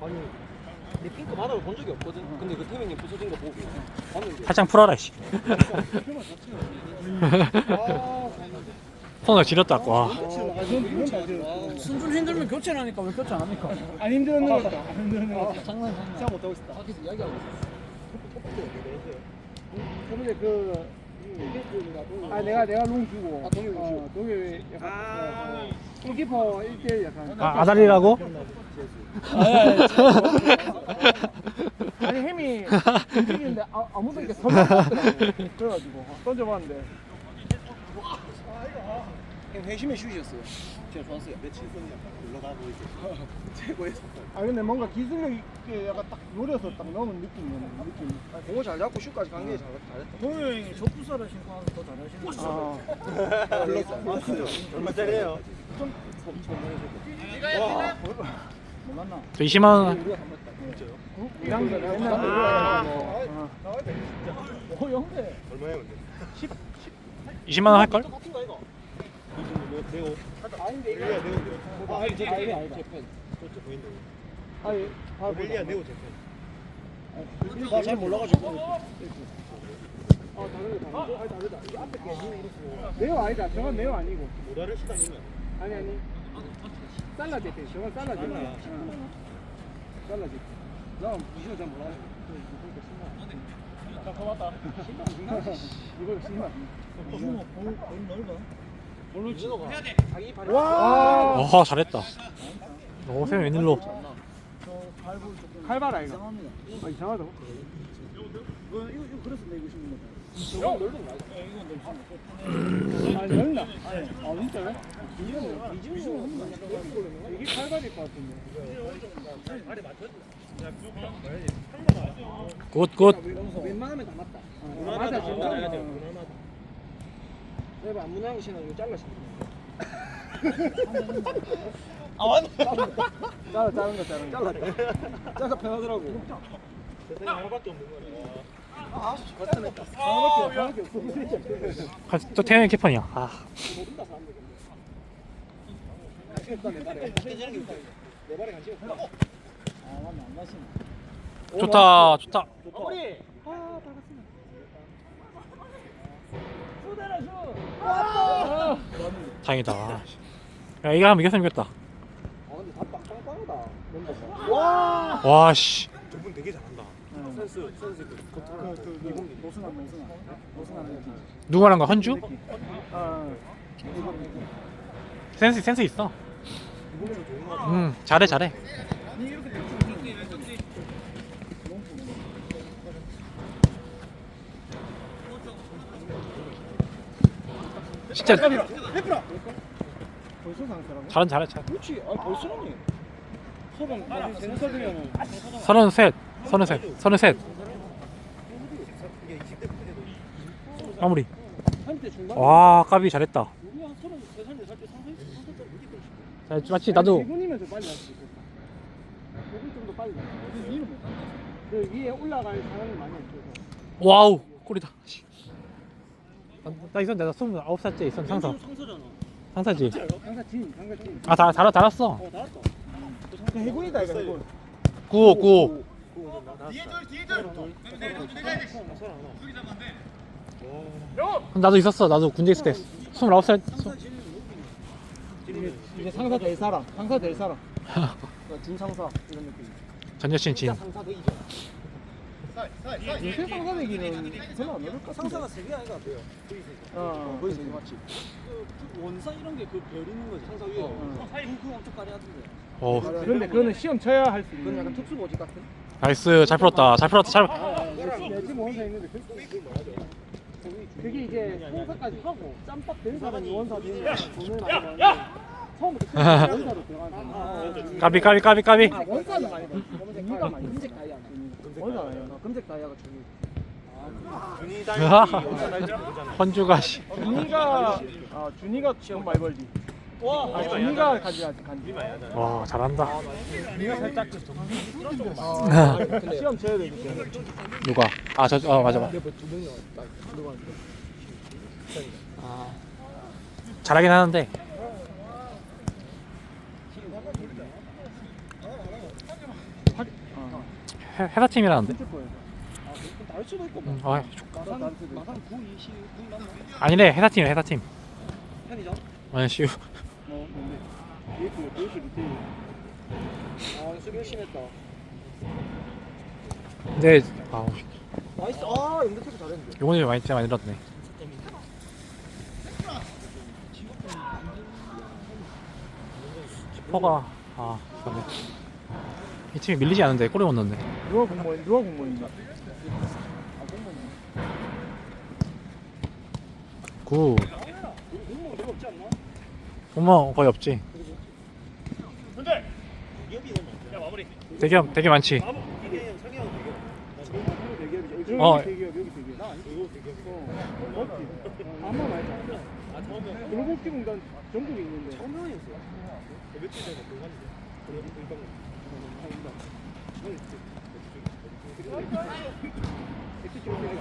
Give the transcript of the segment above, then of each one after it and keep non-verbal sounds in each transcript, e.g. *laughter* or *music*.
아니 내 핑크 바닥을 본 적이 없거든. 근데 그 태민이 부서진 거 보고 봤는데. 살짝 풀어라 씨. 손을 지렸다. 와. 순준 힘들면 교체를 하니까 왜 교체 안 합니까? 안 힘들었는 것 같다. 안 힘들었는 것 같다. 장난 장난. 진짜 못하고 있다. 밖에서 이야기하고 있어. 근데 그, 아, 내가, 내가 롱 주고. 아, 동해 롱 주고. 어, 동해 약간, 어, 골키퍼 1대1 약간. 아, 아다리라고? 아니, 햄이 움직이는데 아, 아무도 이렇게 던져봤더라고. 그래가지고, 어, 던져봤는데. 형 회심의 슛이었어요. 진짜 좋았어요. 며칠 전에 올라가고 이제 *laughs* 최고의 아, 근데 뭔가 기술력 있게 약간 딱 노려서 딱 넣는 느낌이네, 느낌. 공을 잘 잡고 슛까지 간게 잘했다. 동효 형이 족부사를 신고 하면 더 잘하시는 거 아, 얼마짜리예요? 못 만나. 저 20만 원. 이랑도 맨날 아. 노려가지고. 오 형대. 얼마예요 근데? 20만 원 할걸? 같은 거 이거? 네오. 아닌데 이거 네오 네오. 아 이거 아니다. 제펜. 저쪽 보인다고. 아니, 아, 릴리아 네오 제펜. 나잘 몰라가지고. 아, 다르다, 다르다. 아니, 다르다. 이게 앞에 게 이렇게. 네오 아니다. 저건 네오 아니고. 모다를 시다니면. 아니, 아니. 살라제 때, 저건 살라제 때. 응. 살라제 때. 나 무시를 잘 몰라가지고. 이걸 신발. 이준호 볼, 볼 넓어. 와! 어 잘했다. 오 세명 웬일로? 저 발볼 조금 칼바라, 이거. 아, 이상하다고? 이거 이거 이거 그래서 내고 싶은 거다. 저거 넓은 거 아니야? 아, 열나? 아, 진짜요? 이게 칼바리일 것 같은데. 굿 굿. 웬만하면 다 맞다. 아, 맞아, 진짜. 무난하다. 내가 안 무난한 거 신어 이거 잘라 신어. 아 맞네. 잘라, 자른 거, 자른 거. 잘라. 잘라 편하더라고. 세상에 하나밖에 없는 거네. 아. 하나밖에, 하나밖에 없어. 아, 또 태현이 키퍼냐? 아 모른다 사람들. 관심 없다 내 발에. 깨지는 게 있다. 내 발에 관심 없다. 아 마시네. 좋다 좋다. 어머니. 다행이다. 아, 야 이거 하면 이겼으면 이겼다. 아 근데 다 빵빵하다. 멤버가. 와. 와 씨. 저분 되게 잘한다. 센스 센스 그 그, 그, 그, 노승환 노승환 노승환 느낌. 누구랑 가 헌주? 아, 센스 센스 있어. 음 잘해 잘해. 진짜 벌써 상태라고? 잘은 잘해 잘. 그렇지. 아 벌써라니. 서른 나중에 세네 살이면은 서른 셋, 서른 셋, 서른 셋. 마무리. 한때 중반. 와 까비 잘했다. 우리 한 서른 세 살, 네살때 상상 상상 때 이길 걸. 자, 마치 나도 이분이면 좀 빨리 할수 있겠다. 이분 좀더 빨리. 그 위에 올라갈 사람이 많이 없어서. 와우 꼴이다. 씨. 나, 나나 스물 아홉 살때 있었는데 상사 상서잖아. 상사지. 강사 팀, 강사 팀. 아다 달았 달았어. 어 나왔다. 그 해군이다 이거 해군. 구호 구호. 그럼 나도 있었어. 나도 군대 있을 때 스물 아홉 살. 스- 이제, 이제 상사 될 사람, 상사 될 사람. *laughs* 그러니까 중상사 이런 느낌. 전 여친 진. 상사 더 이죠. 요새 상사 되기는 별로 안 어려울 것 같은데. 상사가 세 개 아이가 돼요. 어, 거의 세 맞지. 그 원사 이런 게 그 별 있는 거지. 상사 위에. 어. 그 엄청 까리하던데. 오 그런데 그거는 시험 쳐야 할 수 그건 있는. 약간 특수 보직 같은. 나이스 잘 풀었다. 잘 풀었다. 잘. 내집 원사 있는데 그 그게 이제 송사까지 하고 짬밥 된 사람이 원사 되는 돈을 많이 버는 처음부터 원사로 들어가는 사람. 까비 까비 까비 까비. 아 원사는 많이 벌. 검색가 많이. 금색 다이아나. 원 사 아니야. 금색 다이아가 으하. 다이아. *laughs* 헌주가 씨. 준이가 아 준이가 벌지. 와. 아 준이가 가져야지 간지. 와 잘한다. 준이가 살짝 그 아, 시험 쳐야 되기 때문에. 누가? 아저어 맞아 맞아. 두 명이 왔다. 누구한테? 잘하긴 하는데 팔- 어, 해, 팀이라는데. 아, 수도 있고 음, 뭐. 아, 마산 단체도 마산 9, 2, 10, 9 남나? 아니래 해다 팀이야 해다 팀. 편의점? 아니 시우. 어, 근데. 아, 수비 열심히 했다. 근데 아 나이스. 아, 연대태도 잘했는데. 요번에 많이 진짜 많이 늘었네. 키퍼가 아 그러네. 이 팀이 밀리지 않은데 골을 못 넣네. 누가 공무원 누가 공무원인가? 아 공무원. 구. 공무원 별로 없지 않나? 엄마 거의 없지. 기업이 되면. 야, 마무리. 대기업 되게 많지. 이게 상영 대기업. 대기업이죠. 여기 어. 대기업 여기 대기업. 나 아니고 이거 대기업. 어, 맞지. 아마 말자. 아, 처음에. 글로벌 공단 전국에 있는데. 처음이었어요. 며칠 전에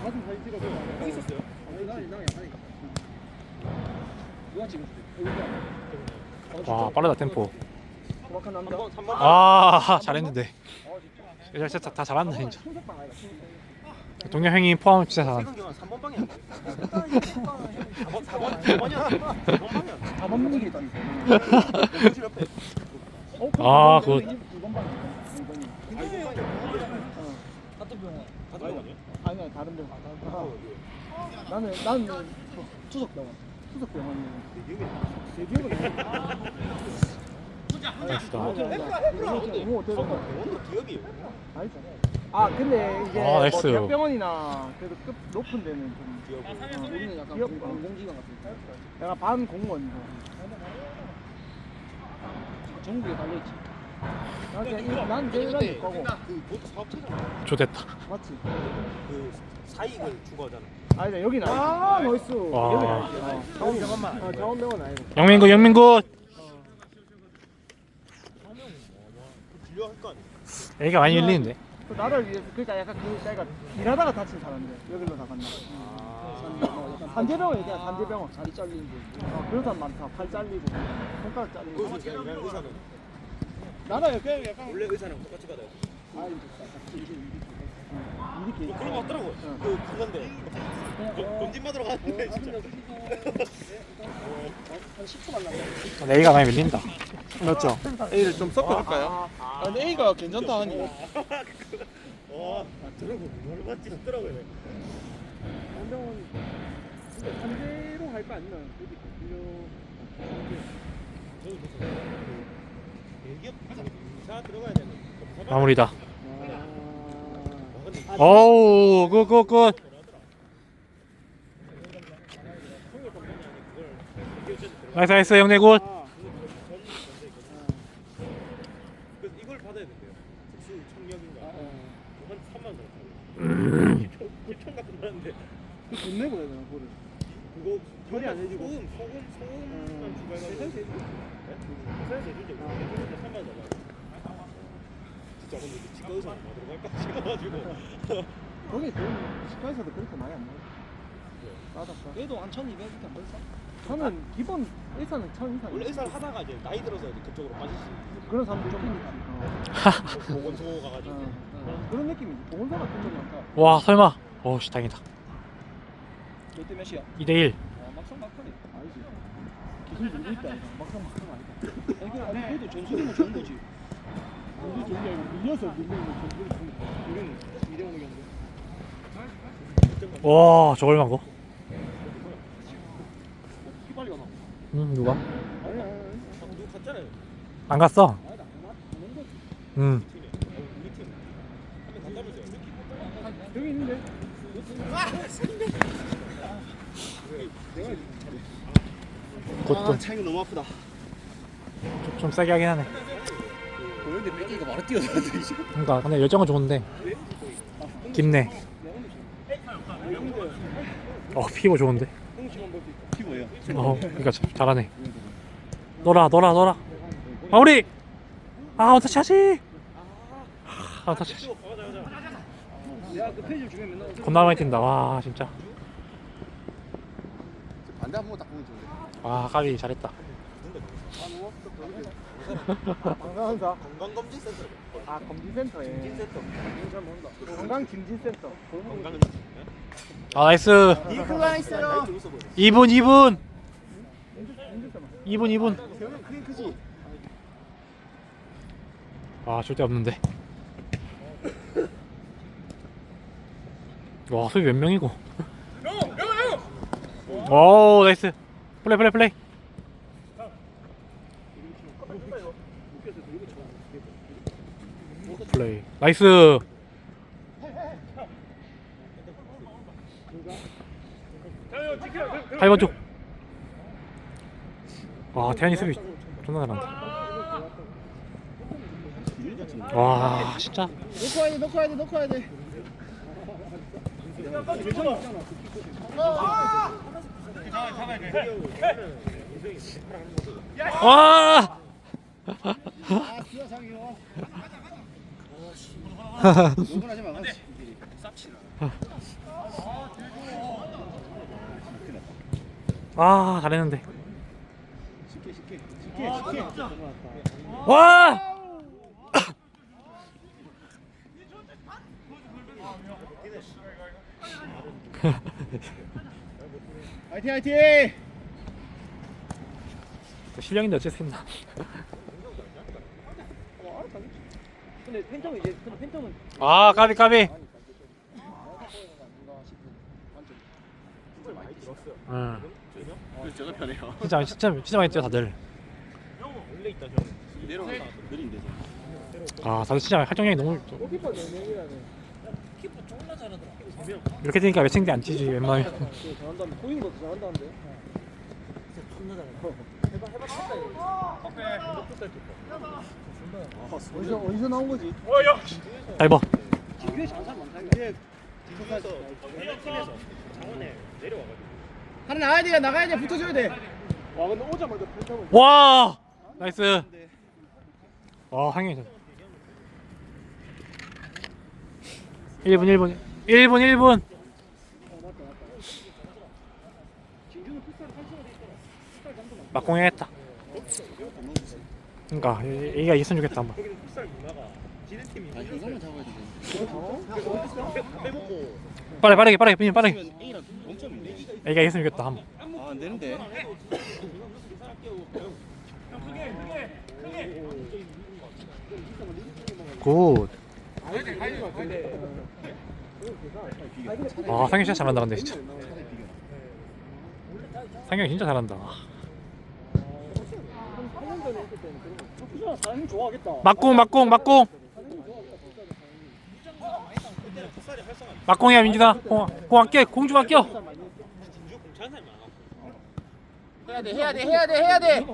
사진. 여기 있었어요. 아니, 나. 누가 찍었어요? 와 빠르다 템포. 정확한 남자. 3번, 3번. 아 잘했는데. 진짜 다 잘한다 진짜. 동료 형이 포함 잘한다. 세금 경은 3번 방이 안 돼. 4번, 4번, 4번이야. 4번 방이야. 4번 문이 있다니. 교실 옆에. 어, 아, 그거. 같은 병원. 같은 병원이야? 아니야 다른 병. 아. 나는 나는 그 투석 병원. 투석 병원이 대기업은 나이스다. 너무 어때서? 병원도 기업이에요. 알죠. 아 근데 이제 아, 뭐 나이스. 대학병원이나 그래도 급 높은 데는 좀 기업. 어, 우리는 약간 기업 공공기관 같은 약간 반 공무원이고. 전국에 달려있지. 난 그냥 일- 난 제일 날 거고 그 보트 사업체잖아. 좋됐다. 맞지? 그 사익을 추구하잖아. 아니다 여기 나. 아 멋있어. 와. 여기 나. 자원병원만. 어 자원병원 아니고. 영민군. 진료할 거 아니야? 애가 많이 밀리는데. 그 나를 위해서 그러니까 약간 그 자기가 일하다가 다친 사람들 여기로 다 간다. 산재병원 얘기야 산재병원. 다리 잘리는 분. 어, 그런 사람 많다. 팔 잘리고 손가락 잘리고. 그 의사, 의사는 나는 그냥 약간 원래 의사랑 똑같이 받아요. 아 이렇게 그런 거 같더라고요. 그 그건데 검진 받으러 갔는데 진짜. 한 10초 만났네. 애가 많이 밀린다. 맞죠? A를 좀 섞어줄까요? 아, 근데 A가 괜찮다 하니. 와, 저런 거 얼마 찍더라고요. 원병원 근데 산재로 갈 거 아니면 여기 저도 무슨 대기업 이사 들어가야 되는 마무리다. 빌려. 아, 어우 굿 굿 굿. 나이스 나이스 영내 굿. 그래서 이걸 받아야 된대요. 특수 청력인가. 한 3만 원. 음. 1천 같은 거 하는데 돈 내고 해야 되나 그거를. 그거 처리 안 해주고. 소금 소금 소금만 추가해가지고 세상에서 해주죠. 세상에서 해주죠. 해주는데 3만 원. 진짜 근데 이제 치과 의사는 뭐 들어갈까 싶어가지고. 거기 돈 치과에서도 그렇게 많이 안 나와. 싸다싸. 그래도 한 1,200이니까 안 벌써? 저는 기본 일산은 천 이상. 원래 의사를 하다가 이제 나이 들어서 이제 그쪽으로 빠질 수 있는 그런 사람들 좀 많다. *laughs* 보건소 가가지고. 어, 어. 그런 느낌이지. 보건소 같은 좀 많다. 와 설마. 어씨 다행이다. 몇대 몇이야? 2대1. 아, 막상 막하네. 아니지. 기술 늘고 있다. 막상 막상 아니다. 아니, *laughs* 그- 아니 그래도 전술이면 좋은 거지. 우리 좋은 게 아니고 밀려서 밀리는 거 전술이 좋은 거. 우리는 2대 5는 경우. 와 저걸 만 거. 피 빨리 가나? 응 누가? 아니. 방금 누구 갔잖아요. 안 갔어. 안 가는. 응. 팀에. 어, 우리 팀. 한명 간다면서요? 여기 있는데. 굿굿. 차이가 너무 아프다. 좀, 좀 세게 하긴 하네. 보는데 뺏기가 바로 뛰어들었는데 지금. 그러니까 근데 열정은 좋은데 깊네. 어 피부 좋은데. 어 그러니까 참 잘하네. 놀아 놀아 놀아. 마무리. 아 어떻게 하지? 아 어떻게 하지? 겁나 많이 뛴다. 와 진짜. 반대 한번 딱 보면 좋은데. 와 까비 잘했다. 방송사 건강검진센터. 아 검진센터에 검진센터. 건강증진센터 건강은 아 나이스 니클라이스요 2분 2분 2분 2분. 저는 크게 크지 아 절대 없는데. 와 수비 몇 명이고. 오 나이스. 플레이 플레이 플레이. 플레이. 나이스. 하이번 쪽 와 태현이 수비 존나 잘한다. 와 진짜? 놓고 와야 돼 놓고 와야 돼 놓고 와야 돼 와아 수야상이요 욕을 하지 마아 잘했는데 와 화이팅 화이팅 실력인데 있나? 근데 팬텀은 이제 근데 팬텀은 아 까비 까비. 응 제가 편해요. 진짜 진짜 진짜 많이 뛰어 다들 원래 있다 저. 내려오다 느린데 저. 아 다들 진짜 활동량이 너무 골키퍼 4명이라네. 키퍼 존나 잘하더라. 이렇게 되니까 매칭대 안 치지 웬만하면 잘한다는데 보이는 것도 잘한다는데? 존나 잘해. 해봐 해봐. 어디서 어디서 나온 거지? 다이버 기회 장사 많다 이거. 팀에서. 팀에서. 창원에 내려와가지고. 하나 나가야 돼 나가야 돼 붙어줘야 돼 와 근데 오자마자 팬텀을 와 나이스 와 항해 1분 1분 1분 1분 진주는 풋살 한시간 돼 있더라 풋살 장도 많아 막공 해야겠다 그니까 얘가 이겼으면 좋겠다 한번. 아. 빼먹고. 빠르게 빠르게 빠르게 빠르게. 얘가 이겼으면 좋겠다 한번 아 안 되는데. 굿. 아 상현 진짜 잘한다 근데 진짜. 상현 진짜 잘한다. 3년 전에 했을 때는 그런 거 풋살 사장님 좋아하겠다 막공 막공 막공. 막공이야 민준아. 공, 공 아껴 공좀 아껴. 해야 돼 해야 돼 해야 돼 해야 돼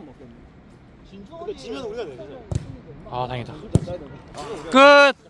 지면 우리가 내죠. 아 다행이다 끝